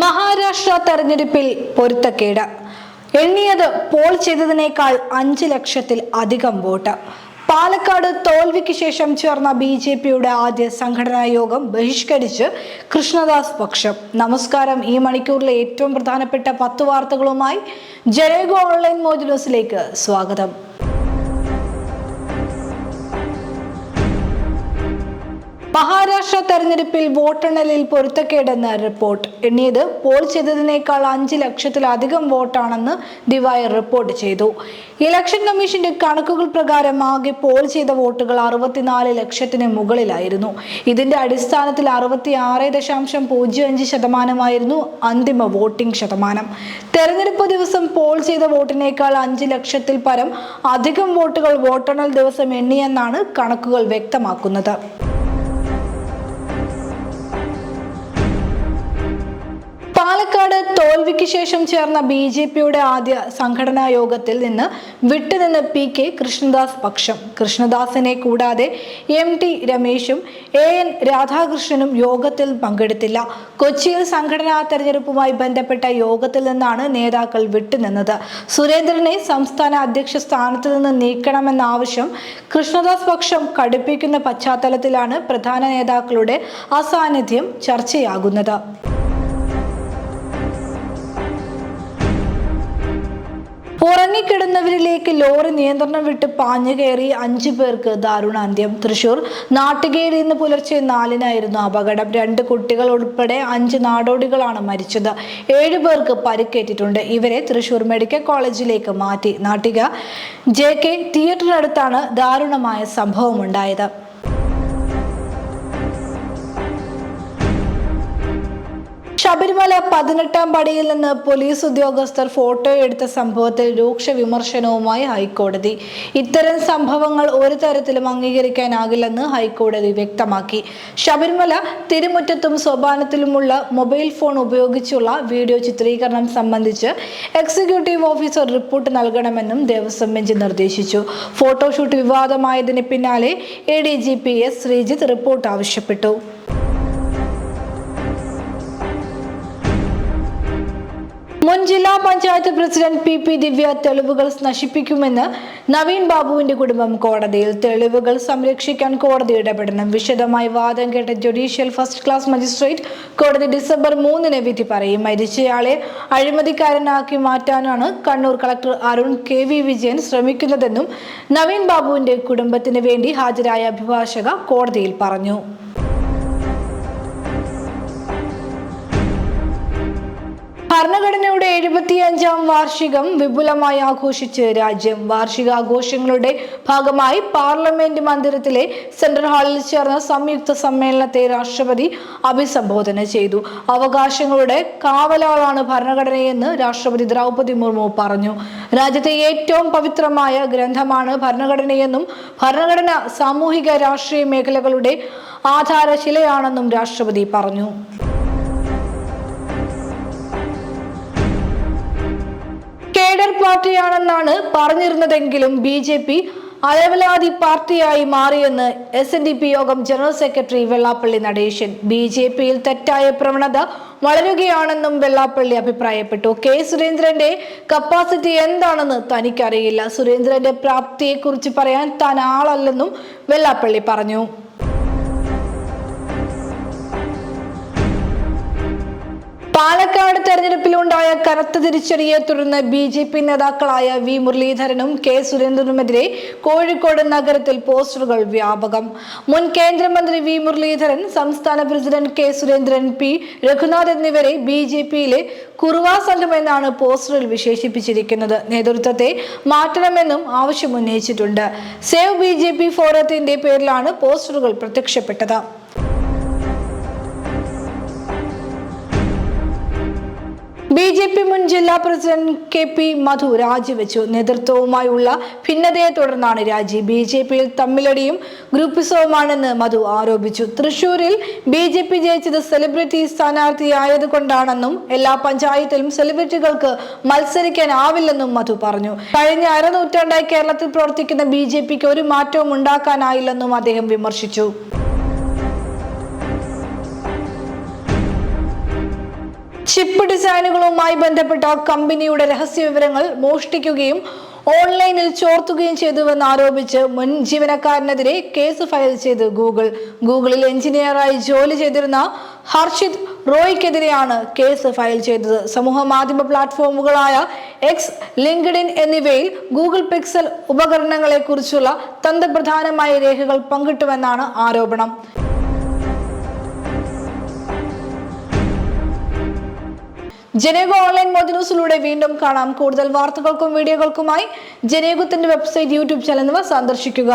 മഹാരാഷ്ട്ര തെരഞ്ഞെടുപ്പിൽ പൊരുത്തക്കേട്. എണ്ണിയത് പോൾ ചെയ്തതിനേക്കാൾ അഞ്ച് ലക്ഷത്തിൽ അധികം വോട്ട്. പാലക്കാട് തോൽവിക്ക് ശേഷം ചേർന്ന ബി ജെ പിയുടെ ആദ്യ സംഘടനാ യോഗം ബഹിഷ്കരിച്ച് കൃഷ്ണദാസ് പക്ഷം. നമസ്കാരം. ഈ മണിക്കൂറിലെ ഏറ്റവും പ്രധാനപ്പെട്ട പത്ത് വാർത്തകളുമായി ജയഗോ ഓൺലൈൻ മോജിലോസിലേക്ക് സ്വാഗതം. തെരഞ്ഞെടുപ്പിൽ വോട്ടെണ്ണലിൽ പൊരുത്തക്കേടെന്ന് റിപ്പോർട്ട്. എണ്ണിയത് പോൾ ചെയ്തതിനേക്കാൾ അഞ്ച് ലക്ഷത്തിലധികം വോട്ടാണെന്ന് ഡിവൈർ റിപ്പോർട്ട് ചെയ്തു. ഇലക്ഷൻ കമ്മീഷന്റെ കണക്കുകൾ പ്രകാരം ആകെ പോൾ ചെയ്ത വോട്ടുകൾ അറുപത്തിനാല് ലക്ഷത്തിന് മുകളിലായിരുന്നു. ഇതിന്റെ അടിസ്ഥാനത്തിൽ അറുപത്തി ആറ് ദശാംശം പൂജ്യം അഞ്ച് ശതമാനമായിരുന്നു അന്തിമ വോട്ടിംഗ് ശതമാനം. തെരഞ്ഞെടുപ്പ് ദിവസം പോൾ ചെയ്ത വോട്ടിനേക്കാൾ അഞ്ച് ലക്ഷത്തിൽ പരം അധികം വോട്ടുകൾ വോട്ടെണ്ണൽ ദിവസം എണ്ണിയെന്നാണ് കണക്കുകൾ വ്യക്തമാക്കുന്നത്. പാലക്കാട് തോൽവിക്ക് ശേഷം ചേർന്ന ബി ജെ പിയുടെ ആദ്യ സംഘടനാ യോഗത്തിൽ നിന്ന് വിട്ടുനിന്ന് പി കെ കൃഷ്ണദാസ് പക്ഷം. കൃഷ്ണദാസിനെ കൂടാതെ എം ടി രമേശും എ എൻ രാധാകൃഷ്ണനും യോഗത്തിൽ പങ്കെടുത്തില്ല. കൊച്ചിയിൽ സംഘടനാ തെരഞ്ഞെടുപ്പുമായി ബന്ധപ്പെട്ട യോഗത്തിൽ നിന്നാണ് നേതാക്കൾ വിട്ടുനിന്നത്. സുരേന്ദ്രനെ സംസ്ഥാന അധ്യക്ഷ സ്ഥാനത്ത് നിന്ന് നീക്കണമെന്ന ആവശ്യം കൃഷ്ണദാസ് പക്ഷം കടുപ്പിക്കുന്ന പശ്ചാത്തലത്തിലാണ് പ്രധാന നേതാക്കളുടെ അസാന്നിധ്യം ചർച്ചയാകുന്നത്. ഉറങ്ങിക്കിടന്നവരിലേക്ക് ലോറി നിയന്ത്രണം വിട്ട് പാഞ്ഞു കയറി അഞ്ചു പേർക്ക് ദാരുണാന്ത്യം. തൃശൂർ നാട്ടുകയിൽ ഇന്ന് പുലർച്ചെ നാലിനായിരുന്നു അപകടം. രണ്ട് കുട്ടികൾ ഉൾപ്പെടെ അഞ്ച് നാടോടികളാണ് മരിച്ചത്. ഏഴു പേർക്ക് പരിക്കേറ്റിട്ടുണ്ട്. ഇവരെ തൃശൂർ മെഡിക്കൽ കോളേജിലേക്ക് മാറ്റി. നാട്ടിക ജെ കെ തിയേറ്ററിനടുത്താണ് ദാരുണമായ സംഭവം ശബരിമല പതിനെട്ടാം പടിയിൽ നിന്ന് പോലീസ് ഉദ്യോഗസ്ഥർ ഫോട്ടോ എടുത്ത സംഭവത്തിൽ രൂക്ഷ വിമർശനവുമായി ഹൈക്കോടതി. ഇത്തരം സംഭവങ്ങൾ ഒരു തരത്തിലും അംഗീകരിക്കാനാകില്ലെന്ന് ഹൈക്കോടതി വ്യക്തമാക്കി. ശബരിമല തിരുമുറ്റത്തും സോപാനത്തിലുമുള്ള മൊബൈൽ ഫോൺ ഉപയോഗിച്ചുള്ള വീഡിയോ ചിത്രീകരണം സംബന്ധിച്ച് എക്സിക്യൂട്ടീവ് ഓഫീസർ റിപ്പോർട്ട് നൽകണമെന്നും ദേവസ്വം ബെഞ്ച് നിർദ്ദേശിച്ചു. ഫോട്ടോഷൂട്ട് വിവാദമായതിന് പിന്നാലെ A D G P S Sreejith report ആവശ്യപ്പെട്ടു. മുൻ ജില്ലാ panchayat president P P Divya തെളിവുകൾ നശിപ്പിക്കുമെന്ന് നവീൻ ബാബുവിന്റെ കുടുംബം കോടതിയിൽ തെളിവുകൾ സംരക്ഷിക്കാൻ കോടതി ഇടപെടണം. വിശദമായി വാദം കേട്ട ജുഡീഷ്യൽ ഫസ്റ്റ് ക്ലാസ് മജിസ്ട്രേറ്റ് കോടതി ഡിസംബർ മൂന്നിന് വിധി പറയും. മരിച്ചയാളെ അഴിമതിക്കാരനാക്കി മാറ്റാനാണ് Kannur collector Arun K V Vijayan ശ്രമിക്കുന്നതെന്നും നവീൻ ബാബുവിന്റെ കുടുംബത്തിന് വേണ്ടി ഹാജരായ അഭിഭാഷക കോടതിയിൽ പറഞ്ഞു. ഭരണഘടനയുടെ എഴുപത്തിയഞ്ചാം വാർഷികം വിപുലമായി ആഘോഷിച്ച് രാജ്യം വാർഷികാഘോഷങ്ങളുടെ ഭാഗമായി പാർലമെന്റ് മന്ദിരത്തിലെ സെൻട്രൽ ഹാളിൽ ചേർന്ന സംയുക്ത സമ്മേളനത്തെ രാഷ്ട്രപതി അഭിസംബോധന ചെയ്തു. അവകാശങ്ങളുടെ കാവലാളാണ് ഭരണഘടനയെന്ന് രാഷ്ട്രപതി ദ്രൗപതി മുർമു പറഞ്ഞു. രാജ്യത്തെ ഏറ്റവും പവിത്രമായ ഗ്രന്ഥമാണ് ഭരണഘടനയെന്നും ഭരണഘടന സാമൂഹിക രാഷ്ട്രീയ മേഖലകളുടെ ആധാരശിലയാണെന്നും രാഷ്ട്രപതി പറഞ്ഞു. കേഡർ പാർട്ടിയാണെന്നാണ് പറഞ്ഞിരുന്നതെങ്കിലും ബി ജെ പി അലവലാതി പാർട്ടിയായി മാറിയെന്ന് എസ് എൻ ഡി പി യോഗം general secretary Vellappally Natesan. B J പിയിൽ തെറ്റായ പ്രവണത വളരുകയാണെന്നും വെള്ളാപ്പള്ളി അഭിപ്രായപ്പെട്ടു. കെ സുരേന്ദ്രന്റെ കപ്പാസിറ്റി എന്താണെന്ന് തനിക്കറിയില്ല. സുരേന്ദ്രന്റെ പ്രാപ്തിയെക്കുറിച്ച് പറയാൻ താൻ ആളല്ലെന്നും വെള്ളാപ്പള്ളി പറഞ്ഞു. പാലക്കാട് തെരഞ്ഞെടുപ്പിലുണ്ടായ കനത്ത തിരിച്ചടിയെ തുടർന്ന് ബി ജെ പി നേതാക്കളായ വി മുരളീധരനും കെ സുരേന്ദ്രനുമെതിരെ കോഴിക്കോട് നഗരത്തിൽ പോസ്റ്ററുകൾ വ്യാപകം. മുൻ കേന്ദ്രമന്ത്രി വി മുരളീധരൻ സംസ്ഥാന president K Surendran P Raghunath എന്നിവരെ ബി ജെ പിയിലെ കുറുവാ സംഘം എന്നാണ് പോസ്റ്ററിൽ വിശേഷിപ്പിച്ചിരിക്കുന്നത്. നേതൃത്വത്തെ മാറ്റണമെന്നും ആവശ്യമുന്നയിച്ചിട്ടുണ്ട്. സേവ് ബി ജെ പി ഫോറത്തിന്റെ പേരിലാണ് പോസ്റ്ററുകൾ പ്രത്യക്ഷപ്പെട്ടത്. ബി ജെ പി മുൻ ജില്ലാ പ്രസിഡന്റ് കെ പി മധു രാജിവെച്ചു. നേതൃത്വവുമായുള്ള ഭിന്നതയെ തുടർന്നാണ് രാജി. ബി ജെ പിയിൽ തമ്മിലടിയും ഗ്രൂപ്പിസവുമാണെന്ന് മധു ആരോപിച്ചു. തൃശൂരിൽ ബി ജെ പി ജയിച്ചത് സെലിബ്രിറ്റി സ്ഥാനാർത്ഥിയായതുകൊണ്ടാണെന്നും എല്ലാ പഞ്ചായത്തിലും സെലിബ്രിറ്റികൾക്ക് മത്സരിക്കാനാവില്ലെന്നും മധു പറഞ്ഞു. കഴിഞ്ഞ അരനൂറ്റാണ്ടായി കേരളത്തിൽ പ്രവർത്തിക്കുന്ന ബി ജെ പിക്ക് ഒരു മാറ്റവും ഉണ്ടാക്കാനായില്ലെന്നും അദ്ദേഹം വിമർശിച്ചു. ചിപ്പ് ഡിസൈനുകളുമായി ബന്ധപ്പെട്ട കമ്പനിയുടെ രഹസ്യ വിവരങ്ങൾ മോഷ്ടിക്കുകയും ഓൺലൈനിൽ ചോർത്തുകയും ചെയ്തുവെന്ന് ആരോപിച്ച് മുൻ ജീവനക്കാരനെതിരെ കേസ് ഫയൽ ചെയ്ത് ഗൂഗിൾ. ഗൂഗിളിൽ എഞ്ചിനീയറായി ജോലി ചെയ്തിരുന്ന ഹർഷിത് റോയ്ക്കെതിരെയാണ് കേസ് ഫയൽ ചെയ്തത്. സമൂഹ മാധ്യമ പ്ലാറ്റ്ഫോമുകളായ എക്സ് ലിങ്ക്ഡിൻ എന്നിവയിൽ ഗൂഗിൾ പിക്സൽ ഉപകരണങ്ങളെക്കുറിച്ചുള്ള തന്ത്രപ്രധാനമായ രേഖകൾ പങ്കിട്ടുവെന്നാണ് ആരോപണം. ജനേഗ ഓൺലൈൻ മോദി ന്യൂസിലൂടെ വീണ്ടും കാണാം. കൂടുതൽ വാർത്തകൾക്കും വീഡിയോകൾക്കുമായി ജനേഗത്തിന്റെ വെബ്സൈറ്റ് യൂട്യൂബ് ചാനൽ എന്നിവ സന്ദർശിക്കുക.